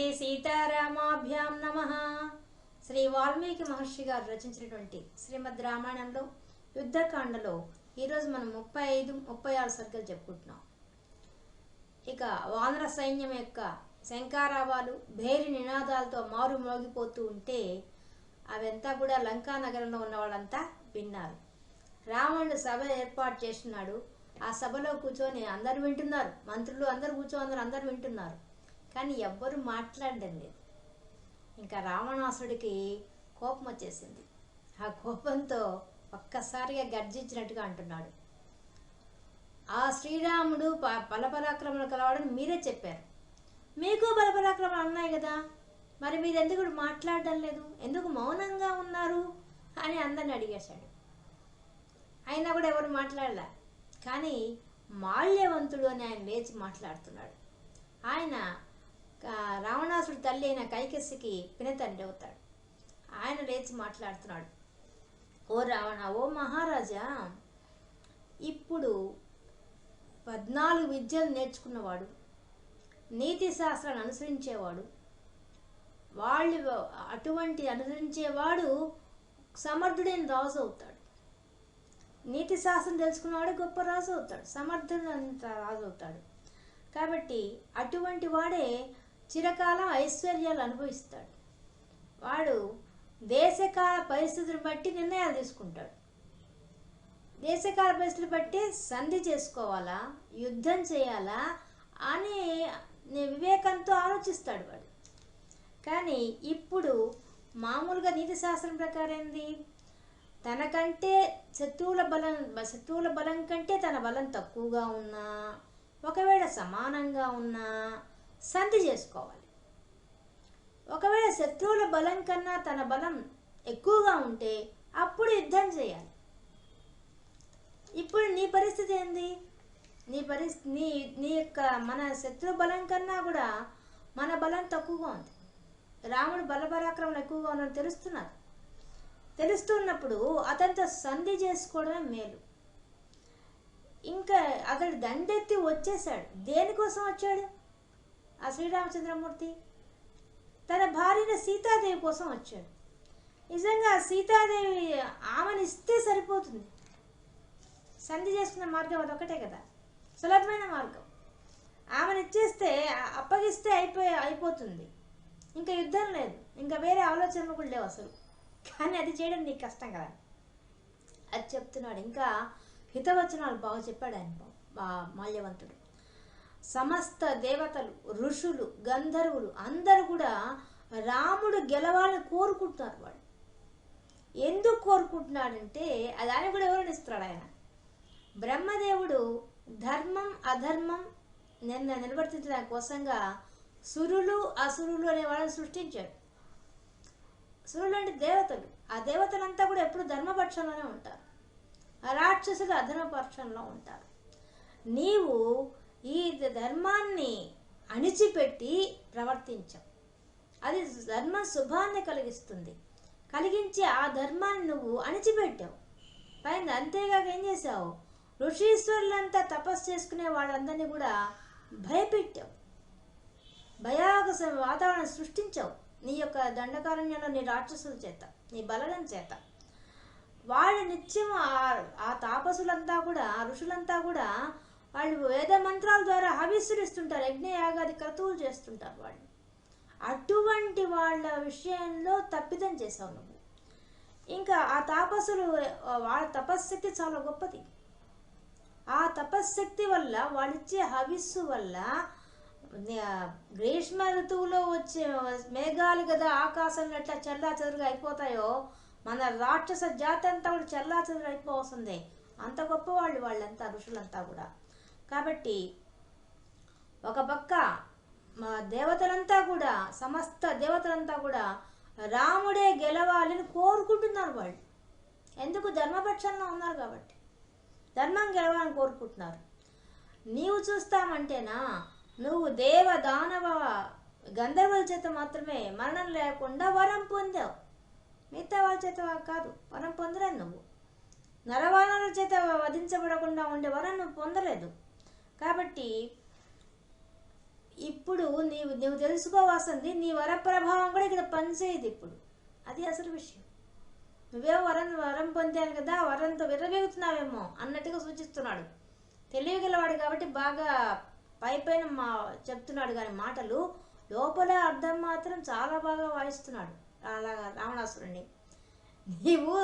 శ్రీ సీతారామాభ్యాం నమ. శ్రీ వాల్మీకి మహర్షి గారు రచించినటువంటి శ్రీమద్ రామాయణంలో యుద్ధకాండలో ఈరోజు మనం ముప్పై ఐదు ముప్పై ఆరు సర్గలు చెప్పుకుంటున్నాం. ఇక వానర సైన్యం యొక్క శంకారావాలు భేరి నినాదాలతో మారు మోగిపోతూ ఉంటే అవంతా కూడా లంకా నగరంలో ఉన్న వాళ్ళంతా విన్నారు. రావణుడు సభ ఏర్పాటు చేస్తున్నాడు. ఆ సభలో కూర్చొని అందరు వింటున్నారు. మంత్రులు అందరు కూర్చొని అందరు వింటున్నారు. కానీ ఎవ్వరు మాట్లాడడం లేదు. ఇంకా రావణాసుడికి కోపం వచ్చేసింది. ఆ కోపంతో ఒక్కసారిగా గర్జించినట్టుగా అంటున్నాడు. ఆ శ్రీరాముడు ప- బలపరాక్రమణ కలవాడని మీరే చెప్పారు. మీకు బలపరాక్రమాలు ఉన్నాయి కదా. మరి మీరు ఎందుకు మాట్లాడడం లేదు? ఎందుకు మౌనంగా ఉన్నారు? అని అందరిని అడిగేశాడు. అయినా కూడా ఎవరు మాట్లాడలే? కానీ మాల్యవంతుడు అని ఆయన లేచి మాట్లాడుతున్నాడు. ఆయన రావణాసుడి తల్లి అయిన కైకస్సికి పినతండ్రి అవుతాడు. ఆయన లేచి మాట్లాడుతున్నాడు. ఓ రావణ ఓ మహారాజా ఇప్పుడు పద్నాలుగు విద్యలు నేర్చుకున్నవాడు నీతి శాస్త్రాన్ని అనుసరించేవాడు వాళ్ళు అటువంటి అనుసరించేవాడు సమర్థుడైన రాజు అవుతాడు. నీతి శాస్త్రం తెలుసుకున్నవాడు గొప్ప రాజు అవుతాడు. సమర్థుడైన రాజు అవుతాడు. కాబట్టి అటువంటి వాడే చిరకాలం ఐశ్వర్యాలు అనుభవిస్తాడు. వాడు దేశకాల పరిస్థితులను బట్టి నిర్ణయాలు తీసుకుంటాడు. దేశకాల పరిస్థితులు బట్టి సంధి చేసుకోవాలా? యుద్ధం చేయాలా? అని వివేకంతో ఆలోచిస్తాడు వాడు. కానీ ఇప్పుడు మామూలుగా నీతి శాస్త్రం ప్రకారం ఏంది? తనకంటే శత్రువుల బలం శత్రువుల బలం కంటే తన బలం తక్కువగా ఉన్నా ఒకవేళ సమానంగా ఉన్నా సంధి చేసుకోవాలి. ఒకవేళ శత్రువుల బలం కన్నా తన బలం ఎక్కువగా ఉంటే అప్పుడు యుద్ధం చేయాలి. ఇప్పుడు నీ పరిస్థితి ఏంది? నీ పరిస్థితి నీ నీ యొక్క మన శత్రు బలం కన్నా కూడా మన బలం తక్కువగా ఉంది. రాముడు బలపరాక్రమం ఎక్కువగా ఉన్నది తెలుస్తున్నారు. తెలుస్తున్నప్పుడు అతనితో సంధి చేసుకోవడమే మేలు. ఇంకా అతడు దండెత్తి వచ్చేసాడు దేనికోసం వచ్చాడు? ఆ శ్రీరామచంద్రమూర్తి తన భార్యన సీతాదేవి కోసం వచ్చాడు. నిజంగా సీతాదేవి ఆమెను ఇస్తే సరిపోతుంది. సంధి చేసుకున్న మార్గం అదొకటే కదా. సులభమైన మార్గం. ఆమెను ఇచ్చేస్తే అప్పగిస్తే అయిపోయి అయిపోతుంది. ఇంకా యుద్ధం లేదు. ఇంకా వేరే ఆలోచనలు కూడా లేవు అసలు. కానీ అది చేయడం నీకు కష్టం కదా. అది చెప్తున్నాడు. ఇంకా హితవచనాలు బాగా చెప్పాడు ఆయన మాల్యవంతుడు. సమస్త దేవతలు ఋషులు గంధర్వులు అందరూ కూడా రాముడు గెలవాలని కోరుకుంటున్నారు వాడు ఎందుకు కోరుకుంటున్నాడంటే అది ఆయన కూడా వివరణిస్తున్నాడు ఆయన? బ్రహ్మదేవుడు ధర్మం అధర్మం నిన్న నిర్వర్తించడానికి కోసంగా సురులు అసురులు అనే వాళ్ళని సృష్టించాడు. సురులు అంటే దేవతలు. ఆ దేవతలంతా కూడా ఎప్పుడు ధర్మపక్షంలోనే ఉంటారు. ఆ రాక్షసులు అధర్మపక్షంలో ఉంటారు. నీవు ఈ ధర్మాన్ని అణిచిపెట్టి ప్రవర్తించాం. అది ధర్మ శుభాన్ని కలిగిస్తుంది. కలిగించి ఆ ధర్మాన్ని నువ్వు అణిచిపెట్టావు. పైన అంతేగాక ఏం చేసావు ఋషీశ్వరులంతా తపస్సు చేసుకునే వాళ్ళందరినీ కూడా భయపెట్టావు. భయాగస వాతావరణం సృష్టించావు. నీ యొక్క దండకారణ్యంలో నీ రాక్షసుల చేత నీ బలగం చేత. వాళ్ళు నిత్యం ఆ- ఆ తాపసులంతా కూడా ఋషులంతా కూడా వాళ్ళు వేద మంత్రాల ద్వారా హవిస్సులు ఇస్తుంటారు క్రతువులు చేస్తుంటారు వాళ్ళు. అటువంటి వాళ్ళ విషయంలో తప్పిదం చేసావు నువ్వు. ఇంకా ఆ తాపసులు వాళ్ళ తపశ్శక్తి చాలా గొప్పది. ఆ తపశ్శక్తి వల్ల వాళ్ళిచ్చే హవిస్సు వల్ల గ్రీష్మ ఋతువులో వచ్చే మేఘాలు కదా ఆకాశంలో ఎట్లా చల్లా చెదురుగా అయిపోతాయో మన రాక్షస జాతి అంతా కూడా చల్లా చెదురు అయిపోతుంది అంత గొప్ప వాళ్ళు వాళ్ళంతా ఋషులంతా కూడా. కాబట్టి ఒక పక్క మా దేవతలంతా కూడా సమస్త దేవతలంతా కూడా రాముడే గెలవాలని కోరుకుంటున్నారు వాళ్ళు. ఎందుకు? ధర్మపక్షంలో ఉన్నారు కాబట్టి. ధర్మం గెలవాలని కోరుకుంటున్నారు. నీవు చూస్తామంటేనా? నువ్వు దేవ దానవ గంధర్వుల చేత మాత్రమే మరణం లేకుండా వరం పొందావు. మిగతా వాళ్ళ చేత కాదు వరం పొందలేదు నువ్వు. నరవానరుల చేత వధించబడకుండా ఉండే వరం నువ్వు పొందలేదు. కాబట్టి ఇప్పుడు నీవు నువ్వు తెలుసుకోవాల్సింది నీ వర ప్రభావం కూడా ఇక్కడ పనిచేయదు ఇప్పుడు. అది అసలు విషయం. నువ్వే వరం వరం పొందాను కదా వరంతో విర్రవేగుతున్నావేమో అన్నట్టుగా సూచిస్తున్నాడు. తెలియగలవాడు కాబట్టి బాగా పైపైన మా చెప్తున్నాడు కానీ మాటలు లోపల అర్థం మాత్రం చాలా బాగా వాయిస్తున్నాడు. అలాగా రావణాసురుణ్ణి. నీవు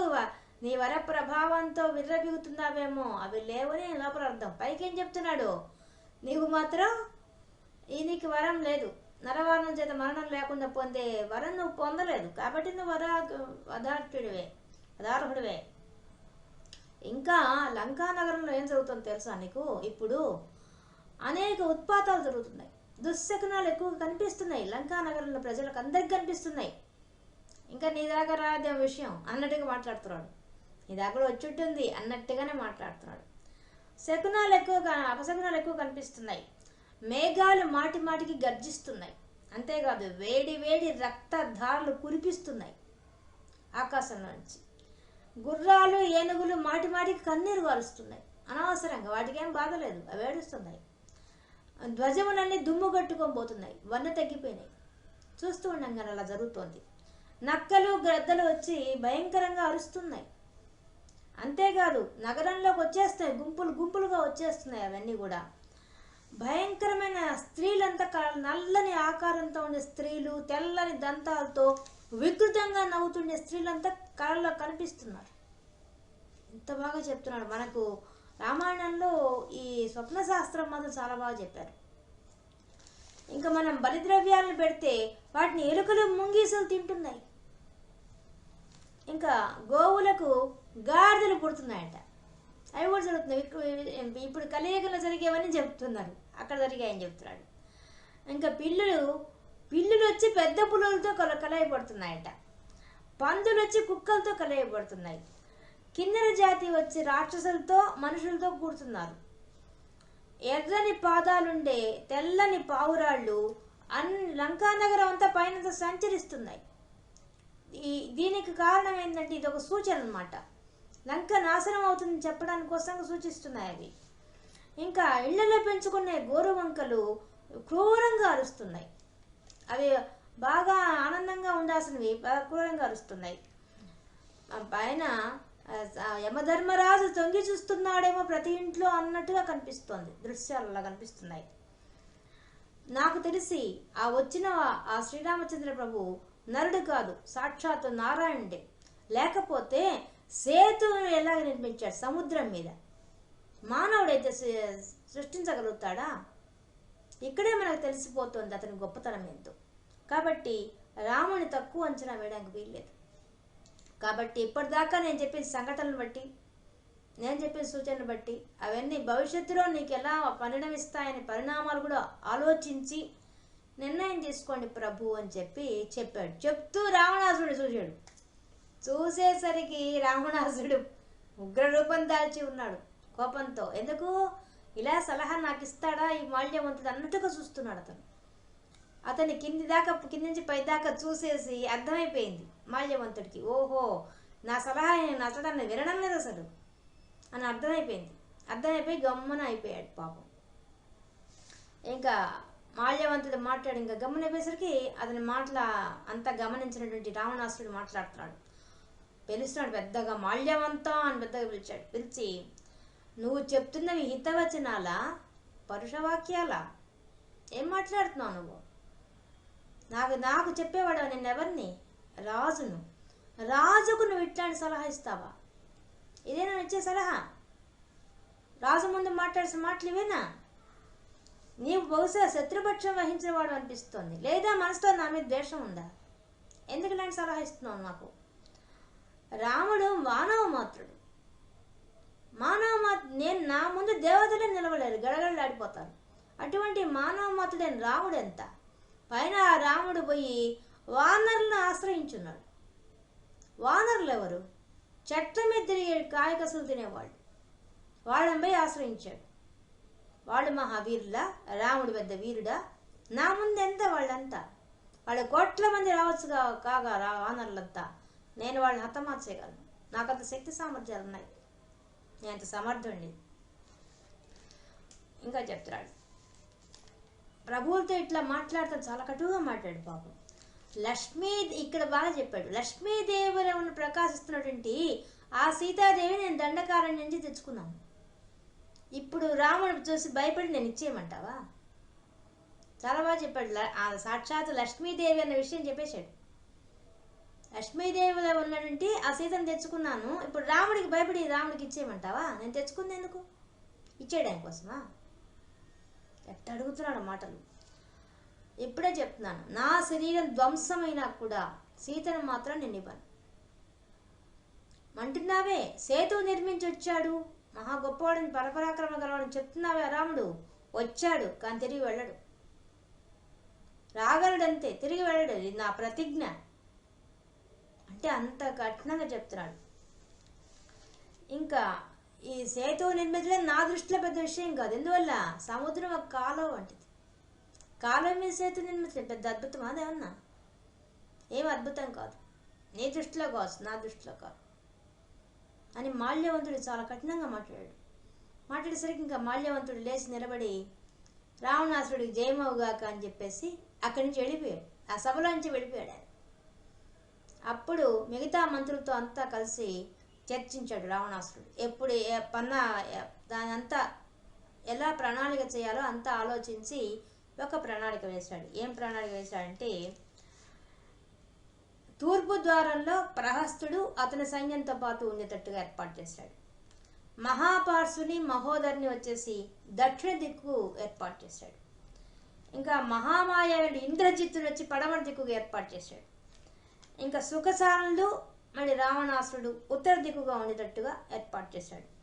నీ వర ప్రభావంతో విర్రబిగుతున్నావేమో అవి లేవని లోపల అర్థం. పైకేం చెప్తున్నాడు? నీవు మాత్రం ఈ నీకు వరం లేదు. నరవరం చేత మరణం లేకుండా పొందే వరం నువ్వు పొందలేదు. కాబట్టి నువ్వు వర అదార్హుడివే అదార్హుడివే ఇంకా లంకా నగరంలో ఏం జరుగుతుందో తెలుసా నీకు? ఇప్పుడు అనేక ఉత్పాతాలు జరుగుతున్నాయి. దుశ్శకునాలు ఎక్కువగా కనిపిస్తున్నాయి. లంకా నగరంలో ప్రజలకు అందరికి కనిపిస్తున్నాయి. ఇంకా నీ దాకా రాదే విషయం. అన్నట్టుగా మాట్లాడుతున్నాడు. నీ దగ్గర వచ్చుంటుంది అన్నట్టుగానే మాట్లాడుతున్నాడు. శకునాలు ఎక్కువగా అపశకునాలు ఎక్కువ కనిపిస్తున్నాయి. మేఘాలు మాటి మాటికి గర్జిస్తున్నాయి. అంతేకాదు వేడి వేడి రక్తధారలు కురిపిస్తున్నాయి ఆకాశంలో నుంచి గుర్రాలు ఏనుగులు మాటి మాటికి కన్నీరు కారుస్తున్నాయి అనవసరంగా వాటికి ఏం బాధ లేదు అవి ఏడుస్తున్నాయి. ధ్వజములన్నీ దుమ్ము కట్టుకొని పోతున్నాయి వన్న తగ్గిపోయినాయి. చూస్తూ ఉండగానే అలా జరుగుతోంది. నక్కలు గ్రద్దలు వచ్చి భయంకరంగా అరుస్తున్నాయి. అంతేకాదు నగరంలోకి వచ్చేస్తాయి గుంపులు గుంపులుగా వచ్చేస్తున్నాయి అవన్నీ కూడా. భయంకరమైన స్త్రీలంతా క- నల్లని ఆకారంతో ఉండే స్త్రీలు తెల్లని దంతాలతో వికృతంగా నవ్వుతుండే స్త్రీలంతా కళలో కనిపిస్తున్నారు. ఎంత బాగా చెప్తున్నాడు. మనకు రామాయణంలో ఈ స్వప్న శాస్త్రం మాత్రం చాలా బాగా చెప్పారు. ఇంకా మనం బలిద్రవ్యాలను పెడితే వాటిని ఎలుకలు ముంగీసలు తింటున్నాయి. ఇంకా గోవులకు గాడిదలు పుడుతున్నాయట. అవి కూడా జరుగుతున్నాయి. ఇప్పుడు కలియుగంలో జరిగేవన్నీ చెప్తున్నారు. అక్కడ జరిగాయని చెప్తున్నాడు. ఇంకా పిల్లులు పిల్లులు వచ్చి పెద్ద పులులతో కల కలయబడుతున్నాయట. పందులు వచ్చి కుక్కలతో కలయబడుతున్నాయి. కిన్నెర జాతి వచ్చి రాక్షసులతో మనుషులతో కూడుతున్నారు. ఎర్రని పాదాలుండే తెల్లని పావురాళ్ళు అన్ లంకానగరం అంతా పైన సంచరిస్తున్నాయి. ఈ దీనికి కారణం ఏంటంటే ఇది ఒక సూచన అనమాట లంక నాశనం అవుతుందని చెప్పడానికి కోసం సూచిస్తున్నాయి అవి. ఇంకా ఇళ్ళలో పెంచుకునే గోరువంకలు క్రూరంగా అరుస్తున్నాయి. అవి బాగా ఆనందంగా ఉండాల్సినవి క్రూరంగా అరుస్తున్నాయి. పైన యమధర్మరాజు తొంగి చూస్తున్నాడేమో ప్రతి ఇంట్లో అన్నట్టుగా కనిపిస్తోంది. దృశ్యాలు అలా కనిపిస్తున్నాయి. నాకు తెలిసి ఆ వచ్చిన ఆ శ్రీరామచంద్ర ప్రభు నరుడు కాదు సాక్షాత్తు నారాయణుడే. లేకపోతే సేతువును ఎలాగ నిర్మించాడు? సముద్రం మీద. మానవుడైతే సృష్టించగలుగుతాడా? ఇక్కడే మనకు తెలిసిపోతుంది అతని గొప్పతనం ఎంతో. కాబట్టి రాముని తక్కువ అంచనా వేయడానికి వీల్లేదు. కాబట్టి ఇప్పటిదాకా నేను చెప్పిన సంఘటనలు బట్టి నేను చెప్పిన సూచనలు బట్టి అవన్నీ భవిష్యత్తులో నీకు ఎలా పరిణమిస్తాయని పరిణామాలు కూడా ఆలోచించి నిర్ణయం తీసుకోండి ప్రభు అని చెప్పి చెప్పాడు. చెప్తూ రావణాసురుడు చూశాడు. చూసేసరికి రావణాసుడు ఉగ్రరూపం దాల్చి ఉన్నాడు కోపంతో. ఎందుకు? ఇలా సలహా నాకు ఇస్తాడా ఈ మాల్యవంతుడు అన్నట్టుగా చూస్తున్నాడు అతను. అతని కింది దాకా కింది నుంచి పై దాకా చూసేసి అర్థమైపోయింది మాల్యవంతుడికి. ఓహో నా సలహా నేను అతడాన్ని వినడం లేదు అసలు అని అర్థమైపోయింది. అర్థమైపోయి గమ్మున అయిపోయాడు పాపం. ఇంకా మాల్యవంతుడు మాట్లాడి ఇంకా గమనైపోయేసరికి అతని మాటల అంతా గమనించినటువంటి రావణాసుడు మాట్లాడుతున్నాడు. పిలుస్తున్నాడు పెద్దగా. మాల్యవంతం అని పెద్దగా పిలిచాడు. పిలిచి నువ్వు చెప్తున్నవి హితవచనాలా పరుషవాక్యాల ఏం మాట్లాడుతున్నావు నువ్వు? నాకు నాకు చెప్పేవాడు నేను ఎవరిని? రాజును. రాజుకు నువ్వు ఇట్లాంటి సలహా ఇస్తావా? ఇదే నేను ఇచ్చే సలహా. రాజు ముందు మాట్లాడిన మాటలు ఇవేనా? నీవు బహుశా శత్రుపక్షం వహించేవాడు అనిపిస్తుంది. లేదా మనసుతో నా మీద ద్వేషం ఉందా? ఎందుకు ఇలాంటి సలహా ఇస్తున్నావు నాకు? రాముడు మానవ మాత్రుడు మానవ మాత్ నేను నా ముందు దేవతలే నిలవలేరు గడగడలాడిపోతాను అటువంటి మానవ మాత్రుడైన రాముడు ఎంత? పైన ఆ రాముడు పోయి వానరులను ఆశ్రయించున్నాడు. వానరులు ఎవరు? చెట్ల మీద తిరిగే కాయకసులు తినేవాళ్ళు. వాళ్ళని పోయి ఆశ్రయించాడు. వాళ్ళు మహావీరులా? రాముడు పెద్ద వీరుడా? నా ముందు ఎంత వాళ్ళంతా? వాళ్ళ కోట్ల మంది రావచ్చు కాగా రా వానరులంతా. నేను వాళ్ళని హతమార్చేయగలను. నాకు అంత శక్తి సామర్థ్యాలు ఉన్నాయి నేను అంత సమర్థుణ్ణి. ఇంకా చెప్తున్నాడు. ప్రభువులతో ఇట్లా మాట్లాడతాం చాలా కటువుగా మాట్లాడు పాపం. లక్ష్మీ ఇక్కడ బాగా చెప్పాడు. లక్ష్మీదేవులను ప్రకాశిస్తున్నటువంటి ఆ సీతాదేవి నేను దండకారణ్యం నుంచి తెచ్చుకున్నాను. ఇప్పుడు రాముడు చూసి భయపడి నేను ఇచ్చేయమంటావా? చాలా బాగా చెప్పాడు. ఆ సాక్షాత్ లక్ష్మీదేవి అన్న విషయం చెప్పేశాడు. లక్ష్మీదేవిలో ఉన్నటువంటి ఆ సీతను తెచ్చుకున్నాను. ఇప్పుడు రాముడికి భయపడి రాముడికి ఇచ్చేయమంటావా? నేను తెచ్చుకుంది ఎందుకు? ఇచ్చేయడానికి కోసమా? ఎట్ట అడుగుతున్నాడు మాటలు? ఇప్పుడే చెప్తున్నాను. నా శరీరం ధ్వంసమైనా కూడా సీతను మాత్రం నేను ఇవ్వను. అంటున్నావే సేతు నిర్మించి వచ్చాడు. మహా గొప్పవాడిని పరపరాక్రమ గలవాడిని చెప్తున్నావే రాముడు. వచ్చాడు కానీ తిరిగి వెళ్ళడు. రాగలడంతే తిరిగి వెళ్ళడు. ఇది నా ప్రతిజ్ఞ. అంటే అంత కఠినంగా చెప్తున్నాడు. ఇంకా ఈ సేతు నిర్మించడం నా దృష్టిలో పెద్ద విషయం కాదు. ఎందువల్ల? సముద్రం ఒక కాలువ వంటిది. కాలువ మీద సేతు నిర్మించడం పెద్ద అద్భుతం అదేమన్నా ఏం అద్భుతం కాదు. నీ దృష్టిలో కావచ్చు నా దృష్టిలో కాదు. అని మాల్యవంతుడు చాలా కఠినంగా మాట్లాడాడు. మాట్లాడేసరికి ఇంకా మాల్యవంతుడు లేచి నిలబడి రావణాసుడికి జయమవుగాక అని చెప్పేసి అక్కడి నుంచి వెళ్ళిపోయాడు. ఆ సభలోంచి వెళ్ళిపోయాడు ఆయన. అప్పుడు మిగతా మంత్రులతో అంతా కలిసి చర్చించాడు రావణాసురుడు. ఎప్పుడు పన్న దానంతా దాని అంతా ఎలా ప్రణాళిక చేయాలో అంతా ఆలోచించి ఒక ప్రణాళిక వేశాడు. ఏం ప్రణాళిక వేశాడంటే తూర్పు ద్వారంలో ప్రహస్తుడు అతని సైన్యంతో పాటు ఉండేటట్టుగా ఏర్పాటు చేశాడు. మహాపార్శుని మహోదరిని వచ్చేసి దక్షిణ దిక్కు ఏర్పాటు చేశాడు. ఇంకా మహామాయ ఇంద్రజిత్తుడు వచ్చి పడమర దిక్కుగా ఏర్పాటు చేశాడు. ఇంకా సుఖసానుడు మళ్ళీ రావణాసురుడు ఉత్తర దిక్కుగా ఉండేటట్టుగా ఏర్పాటు చేశాడు.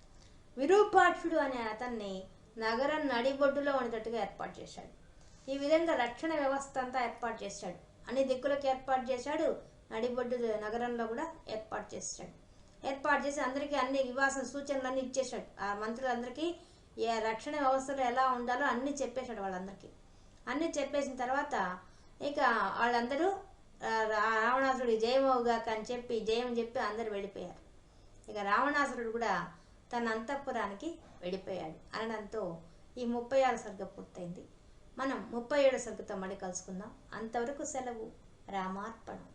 విరూపాక్షుడు అనే అతన్ని నగరం నడిబొడ్డులో ఉండేటట్టుగా ఏర్పాటు చేశాడు. ఈ విధంగా రక్షణ వ్యవస్థ అంతా ఏర్పాటు చేశాడు. అన్ని దిక్కులకు ఏర్పాటు చేశాడు. నడిబొడ్డు నగరంలో కూడా ఏర్పాటు చేశాడు. ఏర్పాటు చేసి అందరికీ అన్ని వివాస సూచనలు ఇచ్చేశాడు. ఆ మంత్రులందరికీ ఏ రక్షణ వ్యవస్థలో ఎలా ఉండాలో అన్ని చెప్పేశాడు వాళ్ళందరికీ. అన్ని చెప్పేసిన తర్వాత ఇక వాళ్ళందరూ ఆ, రా- రావణాసురుడు జయమవుగాక అని చెప్పి జయం చెప్పి అందరు వెళ్ళిపోయారు. ఇక రావణాసురుడు కూడా తన అంతఃపురానికి వెళ్ళిపోయాడు. అనడంతో ఈ ముప్పై ఆరు సర్గ పూర్తయింది. మనం ముప్పై ఏడు సర్గతో మళ్ళీ కలుసుకుందాం. అంతవరకు సెలవు. రామార్పణం.